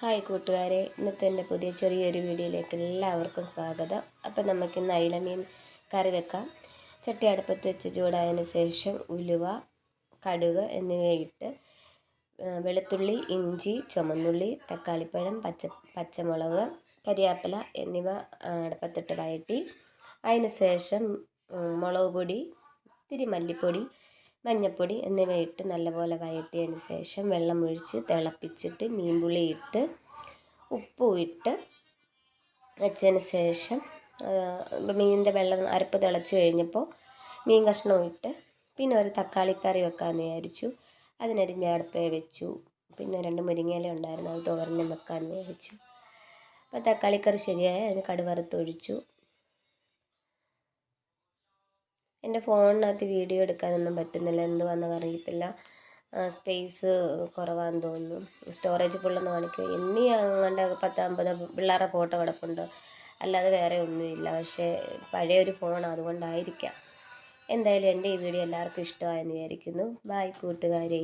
Hi കൂട്ടുകാരെ ഇന്നത്തെ എന്റെ പുതിയ ചെറിയൊരു വീഡിയോയിലേക്ക് എല്ലാവർക്കും സ്വാഗതം. അപ്പം നമുക്കിന്ന് അയിലമീൻ കറി വെക്കാം. ചട്ടി അടുപ്പത്ത് വെച്ച് ചൂടായതിന് ശേഷം ഉലുവ കടുക് എന്നിവയിട്ട് വെളുത്തുള്ളി ഇഞ്ചി ചുമന്നുള്ളി തക്കാളിപ്പഴം പച്ച പച്ചമുളക് കരിയാപ്പില എന്നിവ അടുപ്പത്തിട്ട് വഴറ്റി അതിന് ശേഷം മുളക് പൊടി ഇത്തിരി മല്ലിപ്പൊടി മഞ്ഞൾപ്പൊടി എന്നിവ ഇട്ട് നല്ലപോലെ വഴറ്റിയതിന് ശേഷം വെള്ളം ഒഴിച്ച് തിളപ്പിച്ചിട്ട് മീൻപുളി ഇട്ട് ഉപ്പും ഇട്ട് വെച്ചതിന് ശേഷം മീനിന്റെ വെള്ളം അരപ്പ് തിളച്ച് കഴിഞ്ഞപ്പോൾ മീൻ കഷ്ണവും ഇട്ട് പിന്നെ ഒരു തക്കാളി കറി വെക്കാമെന്ന് വിചാരിച്ചു. അതിനൊരു അടുപ്പേ വെച്ചു. പിന്നെ രണ്ട് മുരിങ്ങയില ഉണ്ടായിരുന്നു അത് തോരനും വെക്കാമെന്ന് വിചാരിച്ചു. അപ്പോൾ തക്കാളിക്കറി ശരിയായി അതിന് കടുവറുത്തൊഴിച്ചു. എന്റെ ഫോണിനകത്ത് വീഡിയോ എടുക്കാനൊന്നും പറ്റുന്നില്ല. എന്ത് എന്തുവാണെന്ന് അറിയത്തില്ല സ്പേസ് കുറവാന്ന് തോന്നുന്നു. സ്റ്റോറേജ് ഫുള്ളെന്ന് കാണിക്കും. ഇനി അങ്ങാണ്ട് പത്ത് അമ്പത് പിള്ളേരുടെ ഫോട്ടോ കിടപ്പുണ്ട്. അല്ലാതെ വേറെ ഒന്നുമില്ല. പക്ഷേ പഴയൊരു ഫോൺ അതുകൊണ്ടായിരിക്കാം. എന്തായാലും എന്റെ ഈ വീഡിയോ എല്ലാവർക്കും ഇഷ്ടമായെന്ന് വിചാരിക്കുന്നു. ബായ് കൂട്ടുകാരേ.